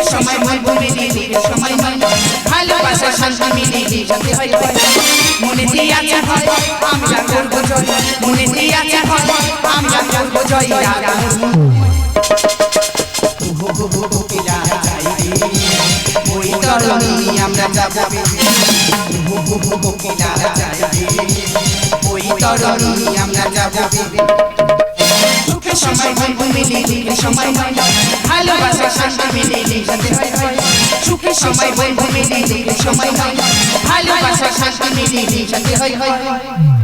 সুখের সময় বলব মিলি দুঃখের সময় নয় ভালোবাসা শান্তি মিলি সাথে হয়। মনে যে আছে হয়, আমরা করব জয়। মনে যে আছে হয়, আমরা করব জয়। রাধা আমরা যাব ওই তরণী আমরা যাব সময় বলব মিলি দুঃখের সময় নয় ভালোবাসা শান্তি মিলি হয় হয়। সুখের সময় বলব মিলি দুঃখের সময় নয় ভালোবাসা শান্তি মিলি হয় হয়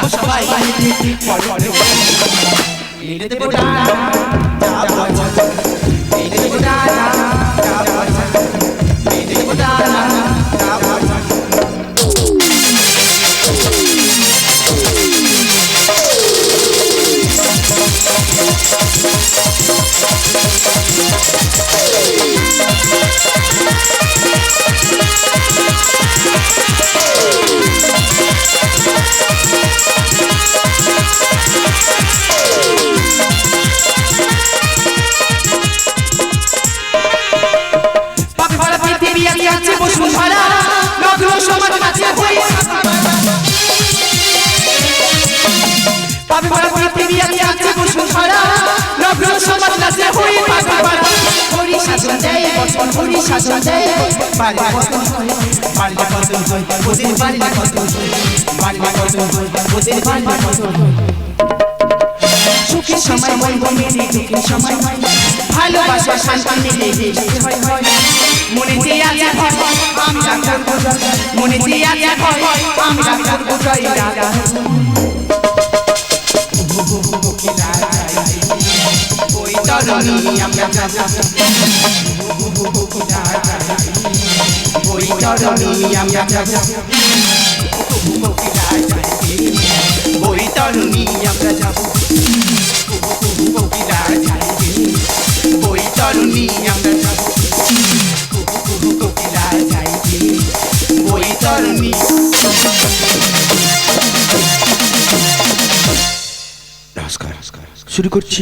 থাকব সবাই দেবো ডানা মেলে দেবো হরি শাসন জয় বাড়ি বসন বাড়ি বসন ওদের বাড়ি বসন বাড়ি বসন ওদের বাড়ি বসন সুখের সময় বলব মেনে দুঃখের সময় ভালোবাসা শান্তি মিলে হয় হয় মনে যে আছে হয় আমরা করব মনে যে আছে হয় আমরা ওই তরণী আমরা যাব ওই তরণী আমরা যাব ওই তরুণী আমরা যাব কোকিলা যাইবে ওই তরুণী নমস্কার শুরু করছি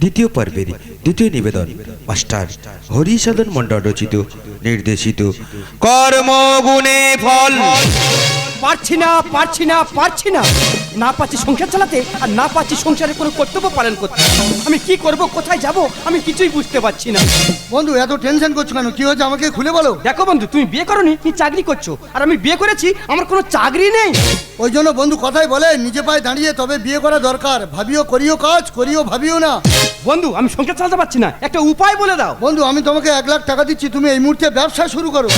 দ্বিতীয় পর্বের দ্বিতীয় নিবেদন। মাস্টার হরিসাধন মন্ডল রচিত নির্দেশিত। কর্মগুণে ফল। পারছি না পারছি না পারছি না। না পাচ্ছি সংসার চালাতে আর না পাচ্ছি সংসারে কোনো কর্তব্য পালন করতে। আমি কি করব কোথায় যাব আমি কিছুই বুঝতে পারছি না। বন্ধু এত টেনশন করছ কেন? কি হয়েছে আমাকে খুলে বলো। দেখো বন্ধু তুমি বিয়ে করনি তুমি চাকরি করছ। আর আমি বিয়ে করেছি আমার কোনো চাকরি নেই। ওই জন্য বন্ধু কথাই বলে নিজে পায়ে দাঁড়িয়ে তবে বিয়ে করা দরকার। ভাবিও করিও কাজ করিও ভাবিও না। বন্ধু আমি সংসার চালাতে পারছি না। একটা উপায় বলে দাও। বন্ধু আমি তোমাকে এক লাখ টাকা দিচ্ছি তুমি এই মুহূর্তে ব্যবসা শুরু করো।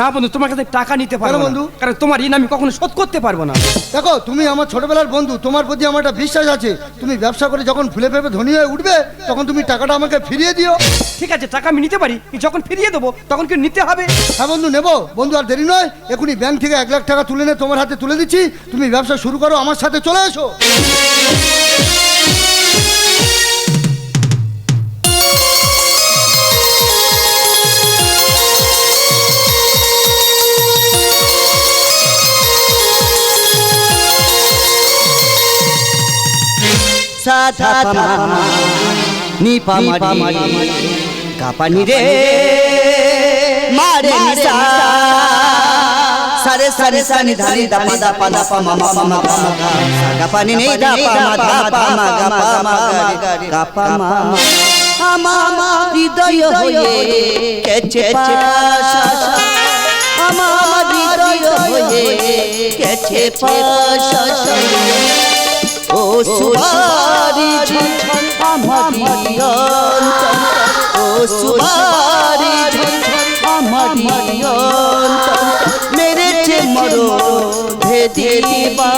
না বন্ধু তোমার কাছে টাকা নিতে পারব বন্ধু? কারণ তোমার ঋণ আমি কখনো শোধ করতে পারব না। দেখো তুমি আমার ছোটবেলার বন্ধু তোমার প্রতি আমার একটা বিশ্বাস আছে। তুমি ব্যবসা করে যখন ফুলে ফেপে ধনী হয়ে উঠবে তখন তুমি টাকাটা আমাকে ফিরিয়ে দিও। ঠিক আছে টাকা আমি নিতে পারি যখন ফিরিয়ে দেবো তখন কি নিতে হবে? হ্যাঁ বন্ধু নেব। বন্ধু আর দেরি নয়। এখনই ব্যাংক থেকে এক লাখ টাকা তুলে নে তোমার হাতে তুলে দিচ্ছি। তুমি ব্যবসা শুরু করো আমার সাথে চলে এসো। sa tha pa ma ni ma pa ma ga pa ni ni da pa ma dha pa ma ga pa ma ga ri ga pa ma আমার হৃদয় হয়ে কেচে পাশা আমার হৃদয় হয়ে কেচে পাশা ও সুবারি ঝনঝন আমারি অন্তর ও সুবারি ঝনঝন আমারি অন্তর মরো দিবা।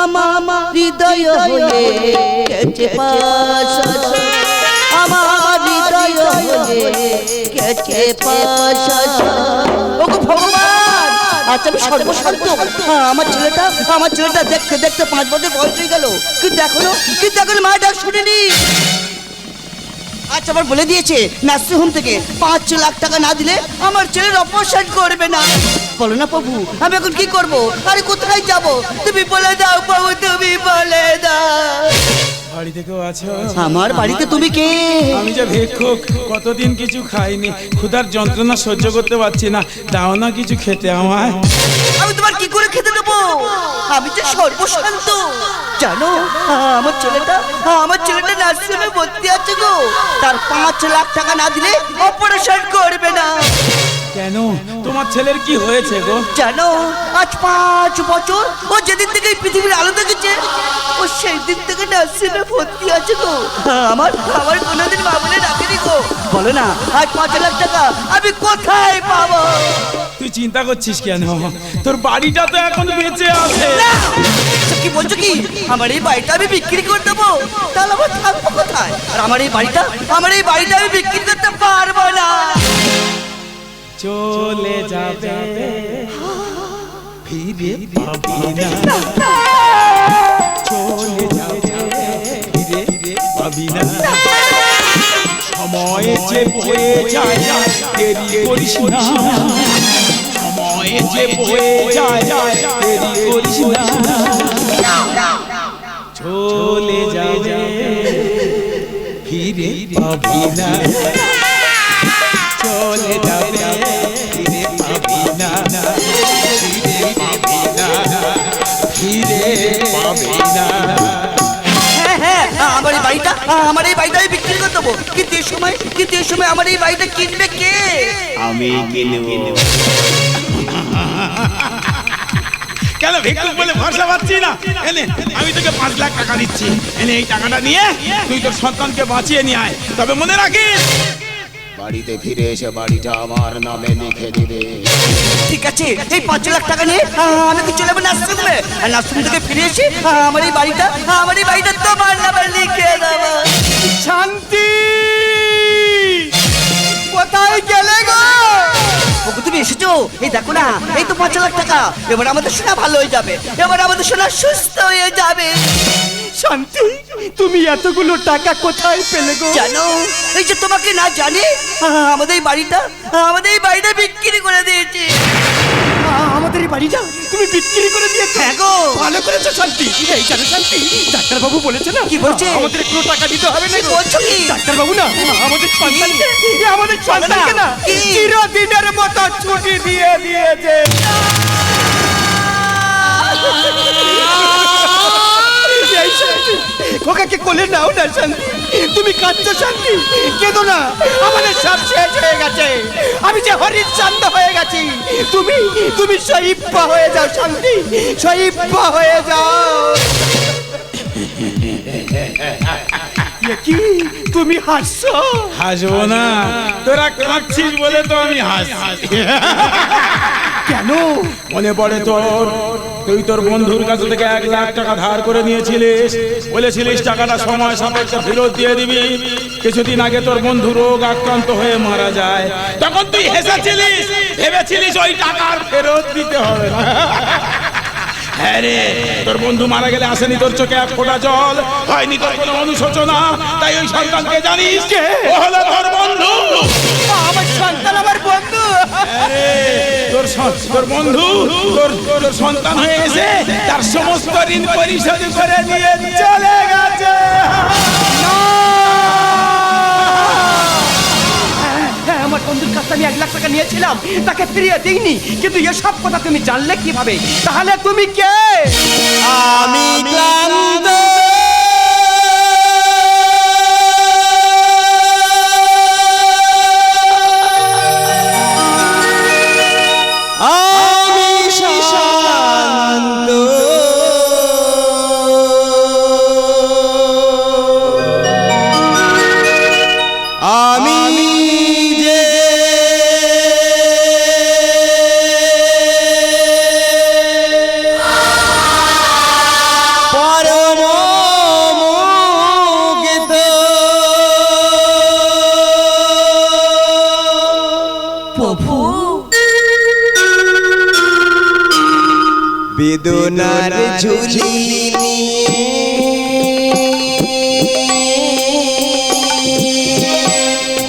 আমার হৃদয় হয়ে কেচে পাশা আমার হৃদয় হয়ে কেচে পাশা ওগো ভগবান আচ্ছা আমি সর্বশান্ত। আমার ছেলেটা আমার ছেলেটা দেখতে দেখতে পাঁচ বছর বয়স হয়ে গেল। কিন্তু এখনও কিন্তু এখনও মায়ের ডাক শুনিনি। আচ্ছা আবার বলে দিয়েছে নার্সিং হোম থেকে পাঁচ লাখ টাকা না দিলে আমার ছেলের অপারেশন করবে না। বলো না প্রভু, আমি এখন কি করব? আরে কোথায় যাব? তুমি বলে দাও প্রভু, তুমি বলে দাও। বাড়িতে কেউ আছো? আমার বাড়িতে তুমি কে? আমি যে ভিক্ষুক কতদিন কিছু খাইনি ক্ষুধার যন্ত্রণা সহ্য করতে পারছি না দাও না কিছু খেতে আমায়। আমি তোমার কি করে খেতে দেবো? আমি যে সর্বশান্ত জানো আমার ছেলেটা আমার ছেলেটা নার্সিংহোমে ভর্তি আছে গো। তার পাঁচ লাখ টাকা না দিলে অপারেশন করবে না। কেন? তোমার ছেলের কি হয়েছে গো? জানো আজ পাঁচ বছর। ও যেদিন থেকে এই পৃথিবীর আলো দেখেছে ও সেই দিন থেকে নার্সিংহোমে ভর্তি আছে গো। আমার আমার কোনোদিন মামুনে ডাকেনি গো। বলো না আজ পাঁচ লাখ টাকা আমি কোথায় পাবো? তুই চিন্তা করছিস কেন? তোর বাড়িটা তো এখন বেঁচে আছে! কি বলছো কি? আমার এই বাড়িটা আমি বিক্রি করে দেবো? তাহলে আমার থাকব কোথায়? আর আমার এই বাড়িটা আমার এই বাড়িটা আমি বিক্রি করতে পারব না। চলে যাবে। ফিরে পাবি না। চলে যাবে। ফিরে পাবি না। সময় যে বয়ে যায় দেরি করিস না। সময় যে বয়ে যায় দেরি করিস না। চলে যাবে। ফিরে পাবি না। আমার এই বাড়িটা আমার এই বাড়িটা আমি বিক্রি করে দেবো। কিন্তু এই সময় কিন্তু এই সময় আমার এই বাড়িটা কিনবে কে? আমি কিনব। কেন ভিক্ষুক বলে ভরসা পাচ্ছি না? এনে আমি তোকে পাঁচ লাখ টাকা দিচ্ছি। এনে এই টাকাটা নিয়ে তুই তোর সন্তানকে বাঁচিয়ে নিয়ে আয়। তবে মনে রাখিস বাড়িতে ফিরে এসে বাড়িটা আমার নামে লিখে দিবে। ঠিক আছে এই পাঁচ লাখ টাকা নিয়ে আমি কি চলে যাব নার্সিংহোমে আর নার্সিংহোম থেকে ফিরে এসে আমার এই বাড়িটা আমার এই বাড়িটা তোমার নামে লিখে দেবো। শান্তি! কোথায় গেলে গো? ওগো, তুমি এসেছ? এই দেখো না এই তো পাঁচ লাখ টাকা। এবার আমাদের সোনা ভালো হয়ে যাবে। এবার আমাদের সোনা সুস্থ হয়ে যাবে। শান্তি তুমি এতগুলো টাকা কোথায় পেলে গো? জানো এই যে তোমাকে না জানি আমাদের এই বাড়িটা আমাদের এই বাড়িটা বিক্রি করে দিয়েছি। আমাদের এই বাড়িটা তুমি বিক্রি করে দিয়েছ? হ্যাঁ গো। ভালো করেছ শান্তি। এই জানো শান্তি ডাক্তার বাবু বলেছে না? কি বলছে? আমাদের কোনো টাকা দিতে হবে না বলছো কি? ডাক্তার বাবু না আমাদের সন্তানকে আমাদের সন্তানকে না? চিরদিনের মতো ছুটি দিয়ে দিয়েছে। খোকাকে কোলে নাও না শান্তি। তুমি কাঁদছো শান্তি। কেঁদো না। আমাদের সব শেষ হয়ে গেছে। আমি যে হরিশ্চন্দ হয়ে গেছি তুমি তুমি শহীপ্পা হয়ে যাও শান্তি। শহীপ্পা হয়ে যাও। কি তুমি হাসছো? হাসবো না। তোরা কাঁদছিস বলে তো আমি হাসছি। কেন? মনে পড়ে তোর তুই তোর বন্ধুর কাছ থেকে এক লাখ টাকা ধার করে নিয়েছিলিস। বলেছিলিস টাকাটা সময় সাপেক্ষে ফেরত দিয়ে দিবি। কিছুদিন আগে তোর বন্ধু রোগ আক্রান্ত হয়ে মারা যায়। তখন তুই হেসেছিলিস ভেবেছিলিস ওই টাকা আর ফেরত দিতে হবে। না হ্যাঁ রে তোর বন্ধু মারা গেলে আসেনি তোর চোখে এক ফোঁটা জল হয়নি তোর কোনো অনুশোচনা। তাই ওই সন্তানকে জানিস কে? ও হলো তোর বন্ধু। আমার সন্তান আমার বন্ধু। আরে, তোর বন্ধু, তোর তোর সন্তান তার সমস্ত ঋণ পরিশোধ করে নিয়ে চলে গেছে। হ্যাঁ আমার বন্ধুর এক লাখ টাকা নিয়েছিলাম, তাকে ফিরিয়ে দিইনি। কিন্তু এসব কথা তুমি জানলে কীভাবে? তাহলে তুমি কে? বেদনার ঝুলি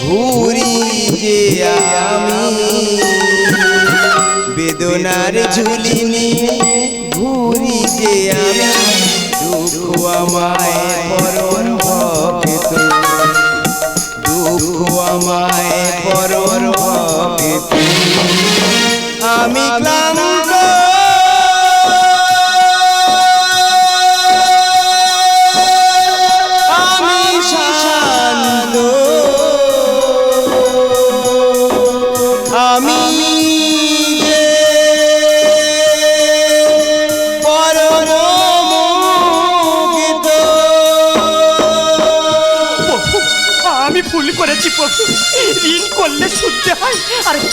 ঘুরি যে আমি। বেদনার ঝুলি ঘুরি যে আমি। দুঃখ আমায়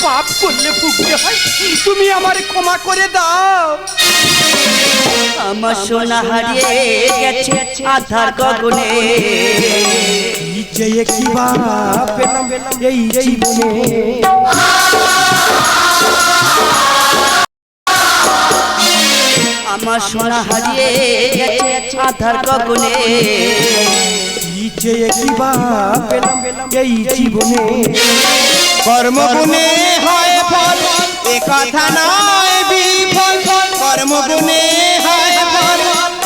পাপ করলে ভুগতে হয় তুমি আমার ক্ষমা করে দাও। আমার সোনা হারিয়ে গেছে আধার গগনে যে কি বা পেলাম এই জীবনে। আমার সোনা হারিয়ে গেছে আধার গগনে যে কি বা পেলাম এই জীবনে। কর্মগুণে হয় ফল, এ কথা নয় বিফল। কর্মগুণে হয় ফল,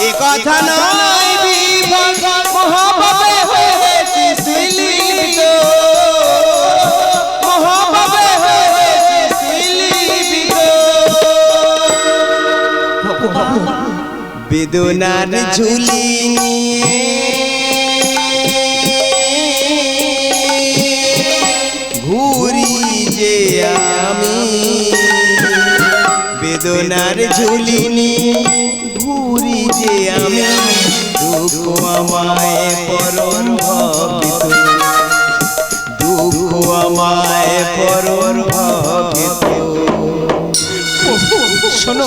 এ কথা নয় বিফল। মহাভাবে হয়েছি শিলিত মহাভাবে হয়েছি শিলিত বেদনার ঝুলি ঘুরি বেদনার ঝুলি নিয়ে ঘুরি যে আমি, দুঃখ আমায় দুঃখ আমায় শোনো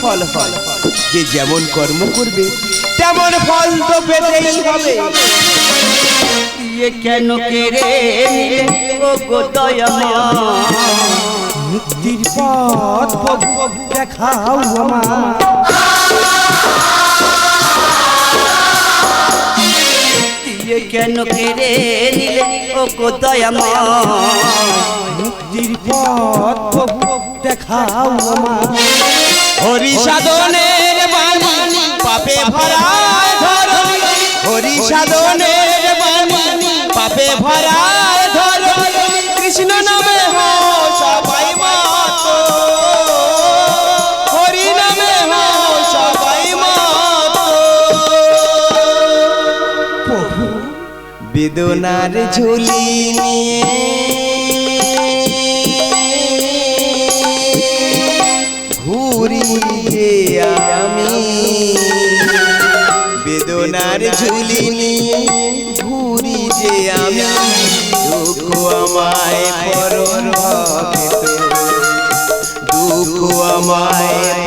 ফল হয়। যে যেমন কর্ম করবে, তেমন ফল তো পেতেই হবে। ইয়ে কেন কেড়ে নিলে? ও গো মুক্তির পথ প্রভু দেখাও আমার ইয়ে কেন কেড়ে নিলে? ও গো দয়ামা মুক্তির পথ প্রভু দেখাও আমার হরি সাধনের বাণী পাপে ধরণী। হরি সাধনের বাণী পাপে ভরায় বেদনার ঝুলি নিয়ে ঘুরি আমি বেদনার ঝুলি নিয়ে ঘুরি যে আমি দুঃখ আমায় তো দুঃখ আমায়